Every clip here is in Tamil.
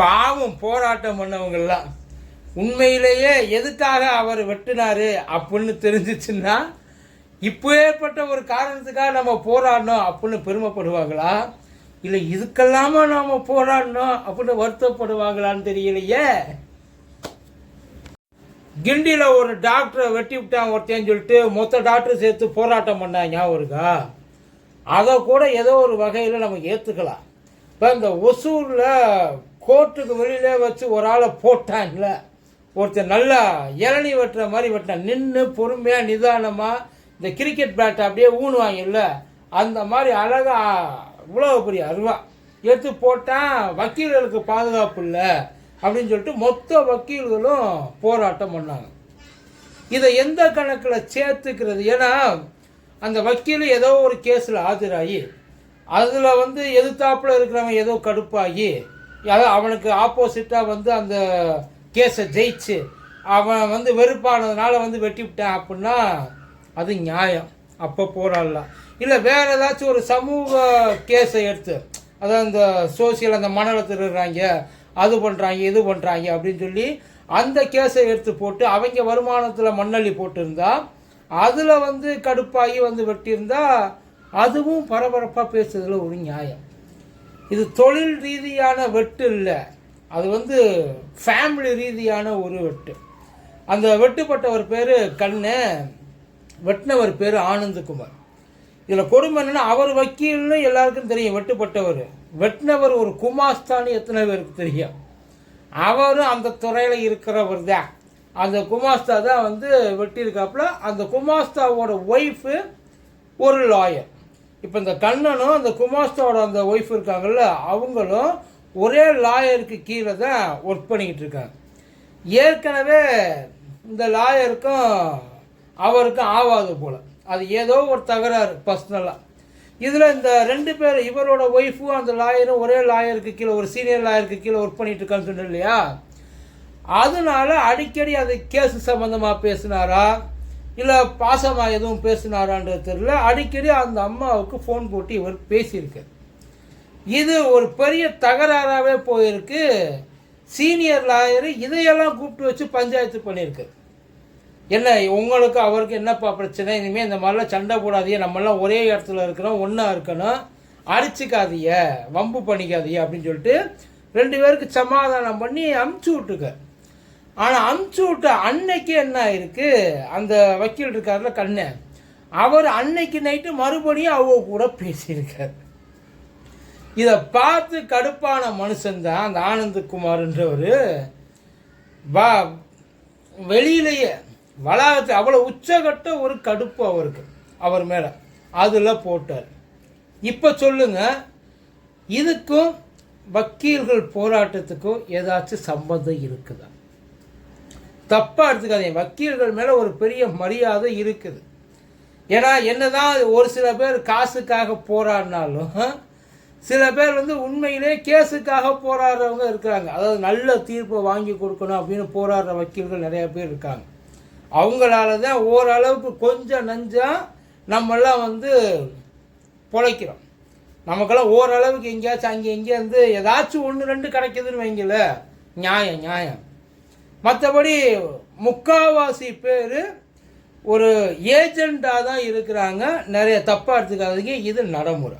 பாவம் போராட்டம் பண்ணவங்கெல்லாம் உண்மையிலேயே எதுக்காக அவர் வெட்டினாரு அப்படின்னு தெரிஞ்சிச்சுன்னா இப்போ ஏற்பட்ட ஒரு காரணத்துக்காக நம்ம போராடணும் அப்படின்னு பெருமைப்படுவாங்களா? இல்லை இதுக்கெல்லாமா நாம் போராடணும் அப்படின்னு வருத்தப்படுவாங்களான்னு தெரியலையே. கிண்டியில் ஒரு டாக்டரை வெட்டி விட்டான் ஒருத்தேன்னு சொல்லிட்டு மொத்த டாக்டர் சேர்த்து போராட்டம் பண்ணாங்க ஞாபகம் இருக்கா? அதை கூட ஏதோ ஒரு வகையில் நம்ம ஏற்றுக்கலாம் இப்போ இந்த ஒசூரில் கோர்ட்டுக்கு வெளியிலே வச்சு ஒரு ஆளை போட்டாங்கல்ல ஒருத்தர் நல்லா இளநி வெட்டுற மாதிரி வெட்டினான் நின்று பொறுமையாக நிதானமாக இந்த கிரிக்கெட் பேட்டை அப்படியே ஊனுவாங்கல்ல அந்த மாதிரி அழகாக இவ்வளோ பெரிய அருவா எடுத்து போட்டால் வக்கீல்களுக்கு பாதுகாப்பு இல்லை அப்படின்னு சொல்லிட்டு மொத்த வக்கீல்களும் போராட்டம் பண்ணாங்க. இதை எந்த கணக்கில் சேர்த்துக்கிறது? ஏன்னா அந்த வக்கீல் ஏதோ ஒரு கேஸில் ஆஜராகி அதில் வந்து எதிர்த்தாப்பில் இருக்கிறவங்க ஏதோ கடுப்பாகி அதாவது அவனுக்கு ஆப்போசிட்டாக வந்து அந்த கேஸை ஜெயிச்சு அவன் வந்து வெறுப்பானதுனால வந்து வெட்டி விட்டான் அப்படின்னா அது நியாயம். அப்போ போராடலாம். இல்லை வேற ஏதாச்சும் ஒரு சமூக கேஸை எடுத்து அதாவது அந்த சோசியல் அந்த மணலை திருடுறாங்க அது பண்ணுறாங்க இது பண்ணுறாங்க அப்படின்னு சொல்லி அந்த கேஸை எடுத்து போட்டு அவங்க வருமானத்தில் மண்ணள்ளி போட்டிருந்தா அதில் வந்து கடுப்பாகி வந்து வெட்டியிருந்தா அதுவும் பரபரப்பாக பேசுறதுல ஒரு நியாயம். இது தொழில் ரீதியான வெட்டு இல்லை. அது வந்து ஃபேமிலி ரீதியான ஒரு வெட்டு. அந்த வெட்டுப்பட்டவர் பேர் கண்ணு வெட்டினவர் பேர் ஆனந்தகுமார். இதில் கொடுமை என்னென்னா அவர் வக்கீல்னு எல்லாருக்கும் தெரியும் வெட்டுப்பட்டவர். வெட்டினவர் ஒரு குமாஸ்தான்னு எத்தனை பேருக்கு தெரியும்? அவரும் அந்த துறையில் இருக்கிறவர் தான். அந்த குமாஸ்தா தான் வந்து வெட்டியிருக்காப்புல அந்த குமாஸ்தாவோட ஒய்ஃபு ஒரு லாயர் இப்போ இந்த கண்ணனும் அந்த குமாஸ்தோட அந்த ஒய்ஃப் இருக்காங்கல்ல அவங்களும் ஒரே லாயருக்கு கீழே தான் ஒர்க் பண்ணிக்கிட்டு இருக்காங்க. ஏற்கனவே இந்த லாயருக்கும் அவருக்கும் ஆவாது போல். அது ஏதோ ஒரு தகராறு பர்சனலாக இதில் இந்த ரெண்டு பேர் இவரோட ஒய்ஃபும் அந்த லாயரும் ஒரே லாயருக்கு கீழே ஒரு சீனியர் லாயருக்கு கீழே ஒர்க் பண்ணிட்டு இருக்கான்னு சொன்னேன் இல்லையா? அதனால அடிக்கடி அது கேஸு சம்மந்தமாக பேசினாரா? இல்லை பாசமாக எதுவும் பேசினாரான்றது தெரியல. அடிக்கடி அந்த அம்மாவுக்கு ஃபோன் போட்டு இவர் பேசியிருக்கார் இது ஒரு பெரிய தகராறாகவே போயிருக்கு. சீனியர் லாயரு இதையெல்லாம் கூப்பிட்டு வச்சு பஞ்சாயத்து பண்ணியிருக்கு. என்ன உங்களுக்கு அவருக்கு என்னப்பா பிரச்சனை? இனிமேல் இந்த மாதிரிலாம் சண்டை போடாதீங்க. நம்மெல்லாம் ஒரே இடத்துல இருக்கிறோம் ஒன்றா இருக்கணும். அடிச்சுக்காதீங்க வம்பு பண்ணிக்காதீங்க அப்படின்னு சொல்லிட்டு ரெண்டு பேருக்கு சமாதானம் பண்ணி அமுச்சு விட்டுருக்க. ஆனால் அமுச்சு விட்ட அன்னைக்கு என்ன ஆயிருக்கு அந்த வக்கீல் இருக்கார்ல கண்ணு. அவர் அன்னைக்கு நைட்டு மறுபடியும் அவங்க கூட பேசியிருக்கார். இதை பார்த்து கடுப்பான மனுஷன்தான் அந்த ஆனந்தகுமார்ன்றவர். வா வெளியிலேயே வளாகத்தை அவ்வளோ உச்சகட்ட ஒரு கடுப்பு அவருக்கு அவர் மேலே. அதில் போட்டார். இப்போ சொல்லுங்க இதுக்கும் வக்கீல்கள் போராட்டத்துக்கும் ஏதாச்சும் சம்பந்தம் இருக்குதா? தப்பாக எடுத்துக்காதீங்க. வக்கீல்கள் மேலே ஒரு பெரிய மரியாதை இருக்குது. ஏன்னா என்னதான் ஒரு சில பேர் காசுக்காக போராடினாலும் சில பேர் வந்து உண்மையிலே கேஸுக்காக போராடுறவங்க இருக்கிறாங்க. அதாவது நல்ல தீர்ப்பை வாங்கி கொடுக்கணும் அப்படின்னு போராடுற வக்கீல்கள் நிறைய பேர் இருக்காங்க. அவங்களால தான் ஓரளவுக்கு கொஞ்சம் நஞ்சம் நம்மெல்லாம் வந்து பொழைக்கிறோம். நமக்கெல்லாம் ஓரளவுக்கு எங்கேயாச்சும் அங்கே எங்கேருந்து ஏதாச்சும் ஒன்று ரெண்டு கிடைக்குதுன்னு வைங்கள நியாயம் நியாயம். மற்றபடி முக்காவாசி பேர் ஒரு ஏஜெண்டாக தான் இருக்கிறாங்க. நிறைய தப்பாக எடுத்துக்காதீங்க. இது நடைமுறை.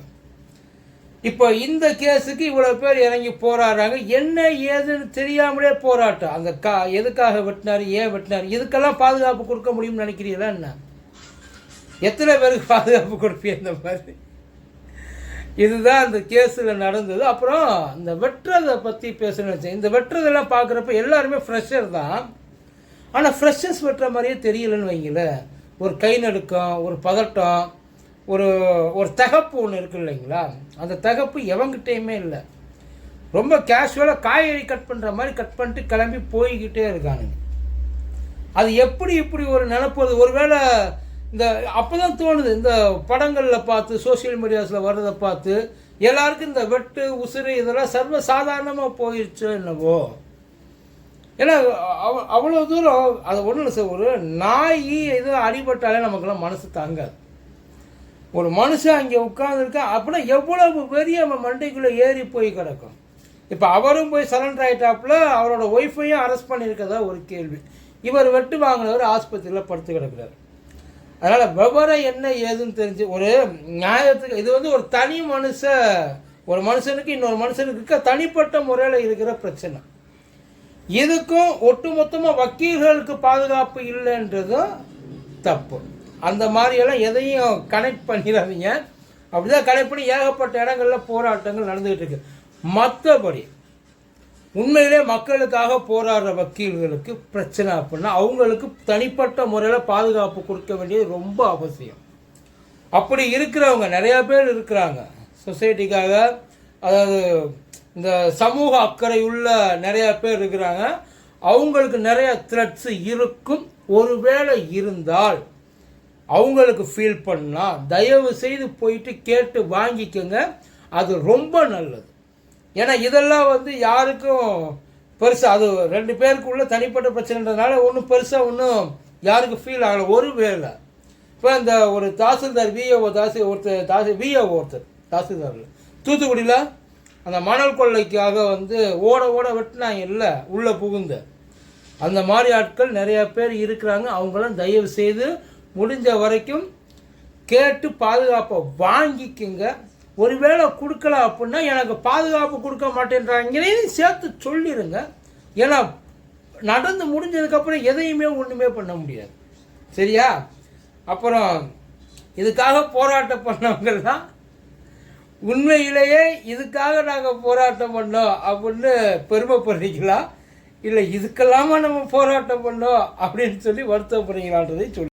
இப்போ இந்த கேஸுக்கு இவ்வளோ பேர் இறங்கி போராடுறாங்க. என்ன ஏதுன்னு தெரியாமலே போராட்டம். அந்த கா எதுக்காக வெட்டினார் ஏன் வெட்டினார் இதுக்கெல்லாம் பாதுகாப்பு கொடுக்க முடியும்னு நினைக்கிறீங்களா என்ன? எத்தனை பேருக்கு பாதுகாப்பு கொடுப்பீங்க இந்த மாதிரி? இதுதான் அந்த கேஸில் நடந்தது. அப்புறம் இந்த வெட்டுறதை பற்றி பேசணும்னு இந்த வெட்டுறதெல்லாம் பார்க்குறப்ப எல்லாருமே ஃப்ரெஷர் தான். ஆனால் ஃப்ரெஷர்ஸ் வெட்டுற மாதிரியே தெரியலன்னு வைங்களேன். ஒரு கை நடுக்கம் ஒரு பதட்டம் ஒரு ஒரு தகப்பு ஒன்று இருக்கு இல்லைங்களா? அந்த தகப்பு எவங்கிட்டேயுமே இல்லை. ரொம்ப கேஷுவலாக காய்கறி கட் பண்ணுற மாதிரி கட் பண்ணிட்டு கிளம்பி போய்கிட்டே இருக்கானுங்க. அது எப்படி இப்படி ஒரு நினப்பு ஒருவேளை இந்த அப்போ தான் தோணுது. இந்த படங்களில் பார்த்து சோஷியல் மீடியாஸில் வர்றதை பார்த்து எல்லாருக்கும் இந்த வெட்டு உசுறு இதெல்லாம் சர்வ சாதாரணமாக போயிடுச்சோ என்னவோ. ஏன்னா அவ அவ்வளோ தூரம் அது ஒன்றும் இல்லை சார் ஒரு நாய் இது அடிபட்டாலே நமக்கெல்லாம் மனசு தாங்காது. ஒரு மனுஷன் அங்கே உட்காந்துருக்கா அப்படின்னா எவ்வளவு பெரிய நம்ம மண்டைக்குள்ளே ஏறி போய் கிடக்கும். இப்போ அவரும் போய் சரண்டர் ஆயிட்டாப்புல அவரோட ஒய்ஃபையும் அரெஸ்ட் பண்ணியிருக்கதா ஒரு கேள்வி. இவர் வெட்டு வாங்கினவர் ஆஸ்பத்திரியில் படுத்து கிடக்குறாரு. அதனால் விவரம் என்ன ஏதுன்னு தெரிஞ்சு ஒரு நியாயத்துக்கு இது வந்து ஒரு தனி மனுஷ ஒரு மனுஷனுக்கு இன்னொரு மனுஷனுக்கு இருக்க தனிப்பட்ட முறையில் இருக்கிற பிரச்சனை. இதுக்கும் ஒட்டுமொத்தமாக வக்கீல்களுக்கு பாதுகாப்பு இல்லைன்றதும் தப்பு. அந்த மாதிரியெல்லாம் எதையும் கனெக்ட் பண்ணிடாதீங்க. அப்படிதான் கனெக்ட் பண்ணி ஏகப்பட்ட இடங்களில் போராட்டங்கள் நடந்துகிட்டு இருக்கு. மற்றபடி உண்மையிலே மக்களுக்காக போராடுற வக்கீல்களுக்கு பிரச்சனை அப்படின்னா அவங்களுக்கு தனிப்பட்ட முறையில் பாதுகாப்பு கொடுக்க வேண்டியது ரொம்ப அவசியம். அப்படி இருக்கிறவங்க நிறையா பேர் இருக்கிறாங்க. சொசைட்டிக்காக அதாவது இந்த சமூக அக்கறை உள்ள பேர் இருக்கிறாங்க. அவங்களுக்கு நிறைய த்ரெட்ஸ் இருக்கும். ஒருவேளை இருந்தால் அவங்களுக்கு ஃபீல் பண்ணால் தயவு செய்து போயிட்டு கேட்டு வாங்கிக்கோங்க. அது ரொம்ப நல்லது. ஏன்னா இதெல்லாம் வந்து யாருக்கும் பெருசாக அது ரெண்டு பேருக்குள்ள தனிப்பட்ட பிரச்சனைன்றதுனால ஒன்றும் பெருசாக ஒன்றும் யாருக்கும் ஃபீல் ஆகலை. ஒரு வேளை இப்போ இந்த ஒரு தாசில்தார் விஏஓ தாசி ஒருத்தர் தாசி விஏஓ ஒருத்தர் தாசில்தாரில். தூத்துக்குடியில் அந்த மணல் கொள்ளைக்காக வந்து ஓட ஓட வெட்டினாங்க இல்லை உள்ளே புகுந்து. அந்த மாதிரி ஆட்கள் நிறையா பேர் இருக்கிறாங்க. அவங்களாம் தயவு செய்து முடிஞ்ச வரைக்கும் கேட்டு பாதுகாப்பை வாங்கிக்குங்க. ஒருவேளை கொடுக்கல அப்படின்னா எனக்கு பாதுகாப்பு கொடுக்க மாட்டேன்றாங்கிறதையும் சேர்த்து சொல்லிடுங்க ஏன்னா நடந்து முடிஞ்சதுக்கப்புறம் எதையுமே ஒன்றுமே பண்ண முடியாது. சரியா? அப்புறம் இதுக்காக போராட்டம் பண்ணவங்கெல்லாம் உண்மையிலேயே இதுக்காக நாங்கள் போராட்டம் பண்ணோம் அப்படின்னு பெருமைப்படுறீங்களா? இல்லை இதுக்கெல்லாமா நம்ம போராட்டம் பண்ணோம் அப்படின்னு சொல்லி வருத்தப்படுறீங்களான்றதை சொல்லி